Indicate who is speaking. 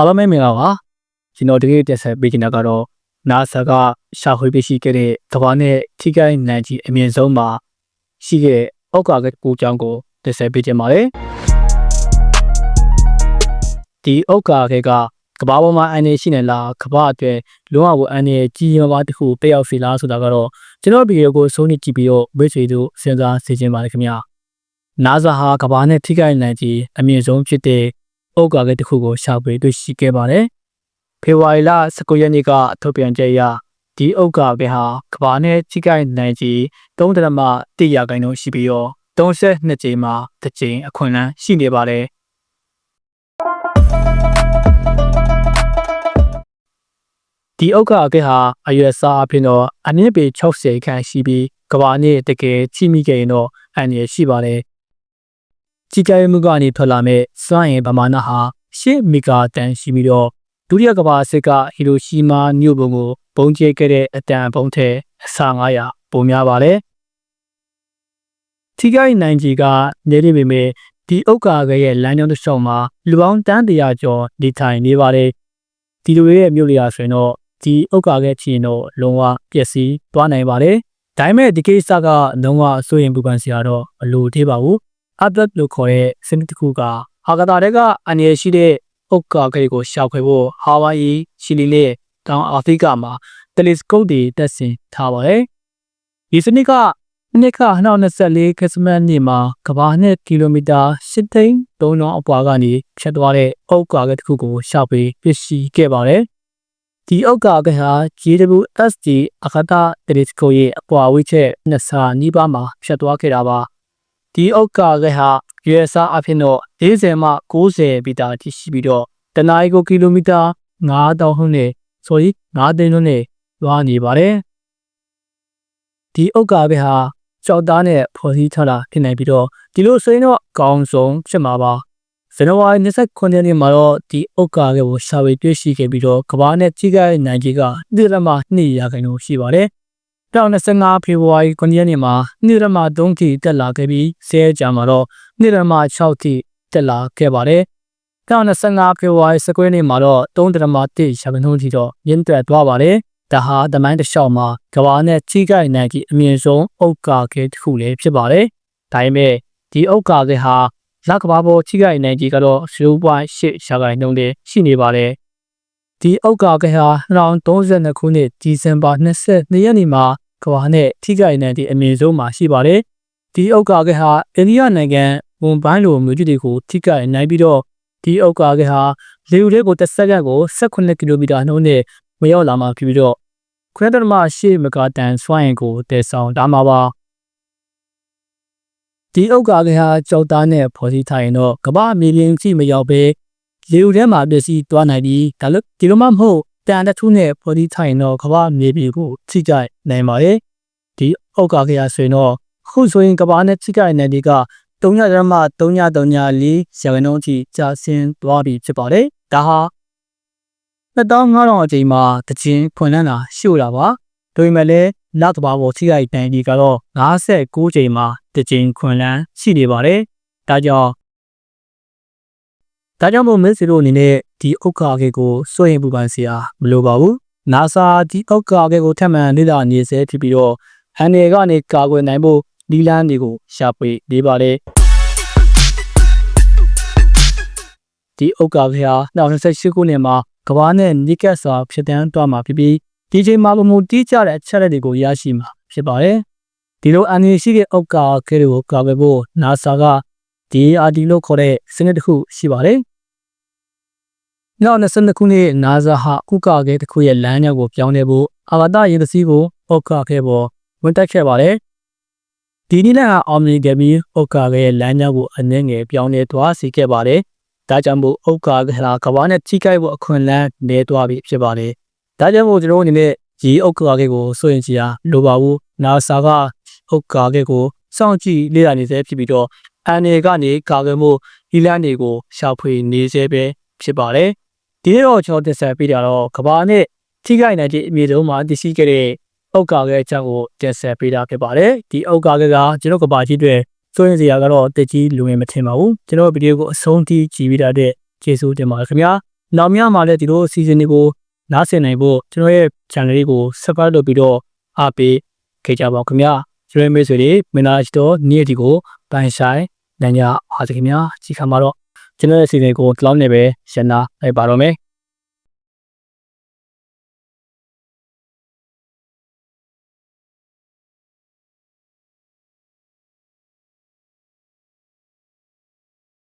Speaker 1: အားလုံးပဲမင်္ဂလာပါကျွန်တော်ဒီနေ့တက်ဆက်ပေးချင်တာကတော့ NASA ကရှာဖွေတွေ့ရှိခဲ့တဲ့ကမ္ဘာနဲ့ထိခိုက်နိုင်ကြီးအမြင့်ဆုံးမှာရှိခဲ့တဲ့အောက်ကကကိုကြောင်းကိုတက်ဆက်ပေးချင်ပါတယ်ဒီအောက်ကကကကမ္ဘာပေါ်မှာအန်နေရှိနေလားကမ္ဘာအတွက်လုံးဝကိုအန်နေကြီးမားပါတစ်ခုတက်ရောက်စီလားဆိုတာကတော့ကျွန်တော်ဗီဒီယိုကိုဆုံးနေကြည့်ပြီးတော့မိတ်ဆွေတို့စဉ်းစားစေချင်ပါတယ်ခင်ဗျာ NASA ဟာကမ္ဘာနဲ့ထိခိုက်နိုင်ကြီးအမြင့်ဆုံးဖြစ်တဲ့ အောက်ကကတစ်ခုကိုရှာဖွေတွေ့ရှိခဲ့ပါတယ်ဖေဖော်ဝါရီလ19ရက်နေ့ကထုတ်ပြန်ချက်အရဒီအုတ်ကပဲဟာကဘာနဲ့ချိကိုက်နိုင်ကြီး3တရမ1ရာခိုင်နှုန်းရှိပြီးတော့32ကြိမ်မှာတစ်ကြိမ်အခွင့်အလမ်းရှိနေပါတယ်ဒီအုတ်ကအကဲဟာအရွယ်စားအဖြစ်တော့အနည်းပေ60ခန့်ရှိပြီးကဘာနဲ့တကယ်ချိမိခဲ့ရင်တော့အန်ရရှိပါတယ် ကြီးကြဲမှုကနေထွက်လာမဲ့စွမ်းအင်ပမာဏဟာ10မီဂါတန်ရှိပြီးတော့ဒုတိယကမ္ဘာစစ်ကဟီရိုရှီမာမြို့ပုံကိုပုံကျဲခဲ့တဲ့အတန်ပုံထဲအဆ900ပုံများပါတယ်။ထိခိုက်နိုင်ကြီးကနေနေပေမဲ့ဒီဥက္ကာကရဲ့လမ်းကြောင်းတစ်လျှောက်မှာလူပေါင်းတန်းတရာကျော်နေထိုင်နေပါတယ်။ဒီလိုရဲ့မြို့လျာဆိုရင်တော့ဒီဥက္ကာကချီရင်တော့လုံးဝပျက်စီးသွားနိုင်ပါတယ်။ဒါပေမဲ့ဒီကိစ္စကလုံးဝအစိုးရင်ပူပန်စရာတော့မလိုသေးပါဘူး။ update လို့ခေါ်တဲ့စနစ်တစ်ခုကဟာကတာတဲ့ကအန်ရရှိတဲ့အုတ်ကာခေကိုရှာဖွေဖို့ဟာဝိုင်ယီရှီလီနဲ့တောင်အာဖရိကမှာတယ်လီစကုပ်တွေတက်ဆင်ထားပါတယ်။ဒီစနစ်ကနှစ်က2024ခရစ်စမတ်နေ့မှာကမ္ဘာနဲ့ကီလိုမီတာ8သိန်း300အပွားကနေဖြတ်သွားတဲ့အုတ်ကာကတစ်ခုကိုရှာဖွေပစ္စည်းခဲ့ပါတယ်။ဒီအုတ်ကာကဟာ GWSD အခတာတယ်လီစကုပ်ရဲ့အပွားဝိချက်နှစ်ဆနီးပါးမှာဖြတ်သွားခဲ့တာပါ။ ဒီအုတ်ကာကဟာ USA အဖြစ်တော့40မှ90မီတာအထိရှိပြီးတော့တနအီကိုကီလိုမီတာ9000ဟုန်းနဲ့ sorry 9သိန်းလုံးနဲ့သွားနေပါတယ်ဒီအုတ်ကာပဲဟာကြောက်သားနဲ့ဖော်စည်းထားတာဖြစ်နိုင်ပြီးတော့ဒီလိုဆိုရင်တော့အကောင်းဆုံးဖြစ်မှာပါဇန်နဝါရီ29ရက်နေ့မှာတော့ဒီအုတ်ကာကကိုရှာဝေတွေ့ရှိခဲ့ပြီးတော့ကဘာနဲ့ကြီးကိုင်းနိုင်ကြီးကဒီလမှာ2ရာခိုင်နှုန်းရှိပါတယ် 2025ဖေဖော်ဝါရီ9ရက်နေ့မှာနေ့ရမ3ထိတက်လာခဲ့ပြီး10ရက်ကြာမှာတော့နေ့ရမ6ထိတက်လာခဲ့ပါတယ်။2025ဖေဖော်ဝါရီ19ရက်နေ့မှာတော့3.1ရာခိုင်နှုန်းထိတော့မြင့်တက်သွားပါတယ်။ဒါဟာတမိုင်းတစ်လျှောက်မှာကဘာနဲ့ကြီးကိုက်နိုင်ကြီးအမြင့်ဆုံးအုတ်ကာခဲတစ်ခုလည်းဖြစ်ပါတယ်။ဒါပေမဲ့ဒီအုတ်ကာခဲဟာလကဘာပေါ်ကြီးကိုက်နိုင်ကြီးကတော့0.8ရာခိုင်နှုန်းတည်းရှိနေပါတယ်။ ဒီအုတ်ကာကဟာ2032ခုနှစ်ဒီဇင်ဘာ22ရက်နေ့မှာကဘာနဲ့ထိခိုက်နိုင်တဲ့အမြင့်ဆုံးမှာရှိပါတယ်။ဒီအုတ်ကာကဟာအိန္ဒိယနိုင်ငံဝန်ပိုင်းလိုမျိုးကြီးတွေကိုထိခိုက်နိုင်ပြီးတော့ဒီအုတ်ကာကဟာလေဦးလေးကိုတစ်စက္ကန့်ကို18ကီလိုမီတာနှုန်းနဲ့မရောက်လာမှဖြစ်ပြီးတော့ခွဲတရမ8မဂါတန်စွမ်းအင်ကိုတည်ဆောင်တာမှာပါဒီအုတ်ကာကဟာကြောက်သားနဲ့ဖော်စည်းထားရင်တော့ကမ္ဘာမြေပြင်ကြီးမရောက်ပဲ လေဦးထဲမှာပစ္စည်းသွားနိုင်ပြီးဒါလို့ဒီလိုမှမဟုတ်တန်တထူးနဲ့ဖော်စည်းထားရင်တော့ကမ္ဘာမြေပြင်ကိုထိကြိုက်နိုင်ပါရဲ့ဒီအုတ်ကာကဟာဆိုရင်တော့ခုဆိုရင်ကမ္ဘာနဲ့ထိကြိုက်နိုင်ဒီက3.334ရာခိုင်နှုန်းအထိကျဆင်းသွားပြီဖြစ်ပါတယ်။ဒါဟာ2500အချိန်မှာတခြင်းခွန်လန်းတာရှို့တာပါ။ဒါပေမဲ့လည်းနောက်တစ်ပါးပေါ်ထိခိုက်တန်ကြီးကတော့56ချိန်မှာတခြင်းခွန်လန်းရှိနေပါတယ်။ဒါကြောင့် ဒါကြောင့်မို့မင်းစီတို့အနေနဲ့ဒီဥက္ကာကေကိုစွန့်ရင်ပူပန်စရာမလိုပါဘူး။ NASA ဒီဥက္ကာကေကိုထပ်မံလေ့လာနေစေဖြစ်ပြီးတော့အန်နယ်ကနေကာကွယ်နိုင်ဖို့နီလန်းတွေကိုရှာဖွေနေပါတယ်ဒီဥက္ကာဖျား2028ခုနှစ်မှာကဘာနဲ့နိကတ်စွာဖြစ်တန်းသွားမှာဖြစ်ပြီးဒီချိန်မှာပုံမူတီးကြတဲ့အချက်လက်တွေကိုရရှိမှာဖြစ်ပါတယ်ဒီလိုအန်ရီရှိတဲ့ဥက္ကာခဲတွေကိုကာကွယ်ဖို့ NASA က DARD လို့ခေါ်တဲ့စနစ်တစ်ခုရှိပါတယ် နောက်22ခုနှစ် NASA ဟာဥက္ကာခဲတစ်ခုရဲ့လမ်းကြောင်းကိုပြောင်းလဲဖို့အာကာသယာဉ်တစ်စီးကိုဥက္ကာခဲပေါ်ဝင်တက်ခဲ့ပါတယ်ဒီနည်းလမ်းကအောင်မြင်ခဲ့ပြီးဥက္ကာရဲ့လမ်းကြောင်းကိုအနှဲငယ်ပြောင်းလဲသွားစေခဲ့ပါတယ်။ဒါကြောင့်မို့ဥက္ကာကလာကဘာနဲ့ထိခိုက်ဖို့အခွင့်အလမ်းနေသွားပြီဖြစ်ပါတယ်။ဒါကြောင့်မို့ကျွန်တော်အနေနဲ့ဒီဥက္ကာကကိုစိုးရင်ကြရလိုပါဘူး။ NASA ကဥက္ကာကကိုစောင့်ကြည့်လေ့လာနေစေဖြစ်ပြီးတော့အန်နယ်ကနေကာကွယ်မှုဤလန်းတွေကိုရှာဖွေနေစေပဲဖြစ်ပါတယ်။ ဒီနေ့တော့ကျွန်တော်တင်ဆက်ပေးတာတော့ကဘာနဲ့ထိခိုက်နိုင်တဲ့အမြေဆုံးမှာသိရှိခဲ့တဲ့အောက်ကာခဲအကြောင်းကိုတင်ဆက်ပေးတာဖြစ်ပါတယ်ဒီအောက်ကာခဲကကျွန်တော်ကဘာကြီးတွေစိုးရင်စရာကတော့တက်ကြီးလူဝင်မထင်ပါဘူးကျွန်တော်ဗီဒီယိုကိုအဆုံးထိကြည့်ပြီးတာတဲ့ကျေးဇူးတင်ပါတယ်ခင်ဗျာနောက်များမှာလည်းဒီလိုစီစဉ်တွေကိုနားဆင်နိုင်ဖို့ကျွန်တော်ရဲ့ channel လေးကို subscribe လုပ်ပြီးတော့အားပေးခဲ့ကြပါဦးခင်ဗျာကျွန်တော်မိတ်ဆွေတွေမင်္ဂလာရှိတော့နေ့ဒီကိုပန်ဆိုင်နိုင်ကြပါစေခင်ဗျာကြီးခံပါတော့ ကျွန်တော်ရဲ့အစီအစဉ်ကိုဒီလောက်နဲ့ပဲရှင်းတာလိုက်ပါတော့မယ်